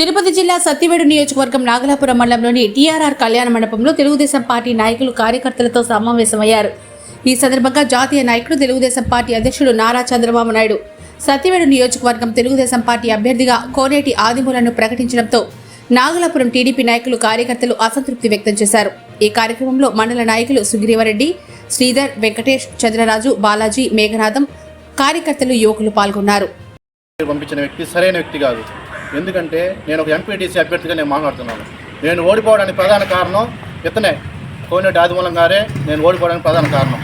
తిరుపతి జిల్లా సత్యవేడు నియోజకవర్గం నాగలాపురం మండలంలోని టీఆర్ఆర్ కళ్యాణ మండపంలో తెలుగుదేశం పార్టీ నాయకులు కార్యకర్తలతో సమావేశమయ్యారు. ఈ సందర్భంగా జాతీయ నాయకుడు తెలుగుదేశం పార్టీ అధ్యక్షుడు నారా చంద్రబాబు నాయుడు సత్యవేడు నియోజకవర్గం తెలుగుదేశం పార్టీ అభ్యర్థిగా కోనేటి ఆదిమూలను ప్రకటించడంతో నాగలాపురం టీడీపీ నాయకులు కార్యకర్తలు అసంతృప్తి వ్యక్తం చేశారు. ఈ కార్యక్రమంలో మండల నాయకులు సుగ్రీవరెడ్డి శ్రీధర్ వెంకటేష్ చంద్రరాజు బాలాజీ మేఘనాథం కార్యకర్తలు యువకులు పాల్గొన్నారు. పంపించిన వ్యక్తి సరైన వ్యక్తి కాదు. ఎందుకంటే నేను ఒక ఎంపీటీసీ అభ్యర్థిగా నేను మాట్లాడుతున్నాను. నేను ఓడిపోవడానికి ప్రధాన కారణం ఇతనే. కోనేటి ఆదిమూలం గారే నేను ఓడిపోవడానికి ప్రధాన కారణం.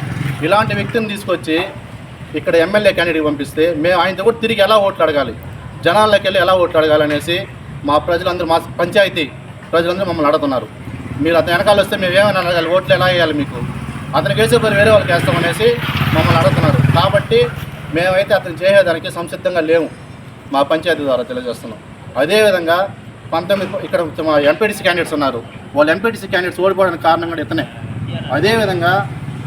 ఇలాంటి వ్యక్తిని తీసుకొచ్చి ఇక్కడ ఎమ్మెల్యే క్యాండిడేట్ పంపిస్తే మేము ఆయనతో కూడా తిరిగి ఎలా ఓట్లు అడగాలి? జనాల్లోకి వెళ్ళి ఎలా ఓట్లు అడగాలి అనేసి మా ప్రజలందరూ మా పంచాయతీ ప్రజలందరూ మమ్మల్ని అడుగుతున్నారు. మీరు అతని వెనకాల వస్తే మేము ఏమైనా అడగాలి? ఓట్లు ఎలా వేయాలి మీకు? అతనికి వేసే పని వేరే వాళ్ళకి వేస్తామనేసి మమ్మల్ని అడుగుతున్నారు. కాబట్టి మేమైతే అతను చేసేదానికి సంసిద్ధంగా లేము. మా పంచాయతీ ద్వారా తెలియజేస్తున్నాం. అదేవిధంగా పంతొమ్మిది ఇక్కడ ఎంపీటీసీ క్యాండిడేట్స్ ఉన్నారు. వాళ్ళు ఎంపీటీసీ క్యాండిడేట్స్ ఓడిపోవడానికి కారణం కూడా ఇతనే. అదేవిధంగా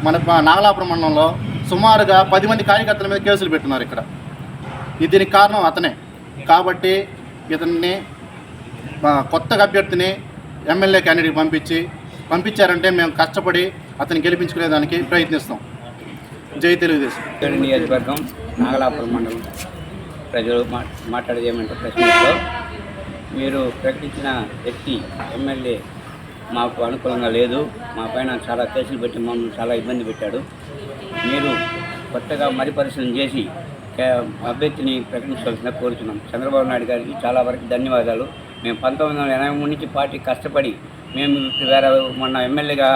మన మా నాగలాపురం మండలంలో సుమారుగా పది మంది కార్యకర్తల మీద కేసులు పెట్టున్నారు ఇక్కడ. ఇది దీనికి కారణం అతనే. కాబట్టి ఇతన్ని కొత్తగా అభ్యర్థిని ఎమ్మెల్యే క్యాండిడేట్ పంపించి పంపించారంటే మేము కష్టపడి అతన్ని గెలిపించుకునేదానికి ప్రయత్నిస్తాం. జై తెలుగుదేశం. నియోజకవర్గం నాగలాపురం మండలం. ప్రజలు మా మాట్లాడేది ప్రశ్నలో మీరు ప్రకటించిన వ్యక్తి ఎమ్మెల్యే మాకు అనుకూలంగా లేదు. మా పైన చాలా కేసులు పెట్టి మమ్మల్ని చాలా ఇబ్బంది పెట్టాడు. మీరు కొత్తగా మరి పరిశీలన చేసి కే- అభ్యర్థిని ప్రకటించవలసిన కోరుతున్నాం చంద్రబాబు నాయుడు గారికి చాలా వరకు ధన్యవాదాలు. మేము పంతొమ్మిది వందల ఎనభై మూడు నుంచి పార్టీ కష్టపడి మేము వేరే మొన్న ఎమ్మెల్యేగా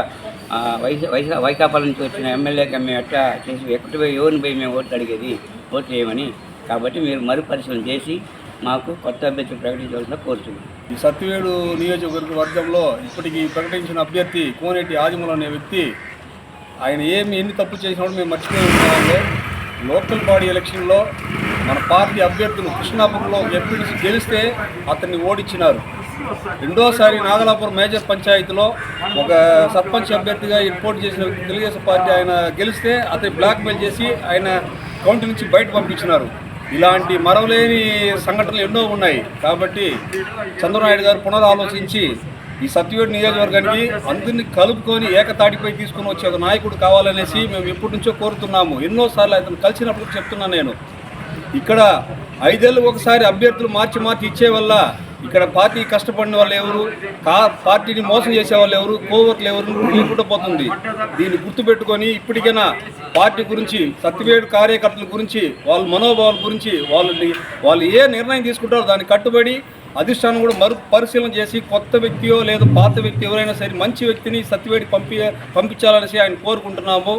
ఆ, వైసీ వైకాపా నుంచి వచ్చిన ఎమ్మెల్యేగా మేము ఎట్లా చేసి ఎక్కడి పోయి ఎవరిని పోయి మేము ఓట్లు అడిగేది? ఓట్లు చేయమని కాబట్టి మీరు మరుపరిశీలన చేసి మాకు కొత్త అభ్యర్థి ప్రకటించవలసిన కోరుతున్నాం ఈ సత్యవేడు నియోజకవర్గ వర్గంలో ఇప్పటికి ప్రకటించిన అభ్యర్థి కోనేటి ఆదిమూలం అనే వ్యక్తి ఆయన ఏమి ఎన్ని తప్పు చేసినా మేము మర్చిపోయి ఉన్నామంటే లోకల్ బాడీ ఎలక్షన్లో మన పార్టీ అభ్యర్థులు కృష్ణాపురంలో ఎంపీటీసీ గెలిస్తే అతన్ని ఓడించినారు రెండోసారి నాగలాపురం మేజర్ పంచాయతీలో ఒక సర్పంచ్ అభ్యర్థిగా ఈయన పోటీ చేసిన తెలుగుదేశం పార్టీ ఆయన గెలిస్తే అతని బ్లాక్మెయిల్ చేసి ఆయన కౌంటీ నుంచి బయట పంపించినారు. ఇలాంటి మరవలేని సంఘటనలు ఎన్నో ఉన్నాయి. కాబట్టి చంద్రనాయుడు గారు పునరాలోచించి ఈ సత్యవేడు నియోజకవర్గానికి అందరినీ కలుపుకొని ఏకతాటిపై తీసుకుని వచ్చే ఒక నాయకుడు కావాలనేసి మేము ఎప్పటి నుంచో కోరుతున్నాము. ఎన్నోసార్లు అతను కలిసినప్పుడు చెప్తున్నాను నేను. ఇక్కడ ఐదేళ్ళు ఒకసారి అభ్యర్థులు మార్చి మార్చి ఇచ్చే వల్ల ఇక్కడ పార్టీ కష్టపడిన వాళ్ళు ఎవరు కా పార్టీని మోసం చేసే వాళ్ళు ఎవరు కోవర్లు ఎవరు లేకుండా పోతుంది. దీన్ని గుర్తుపెట్టుకొని ఇప్పటికైనా పార్టీ గురించి సత్యవేడు కార్యకర్తల గురించి వాళ్ళ మనోభావాల గురించి వాళ్ళు వాళ్ళు ఏ నిర్ణయం తీసుకుంటారో దాన్ని కట్టుబడి అధిష్టానం కూడా మరు పరిశీలన చేసి కొత్త వ్యక్తియో లేదా పాత వ్యక్తి ఎవరైనా సరే మంచి వ్యక్తిని సత్యవేడి పంపి పంపించాలనేసి ఆయన కోరుకుంటున్నాము.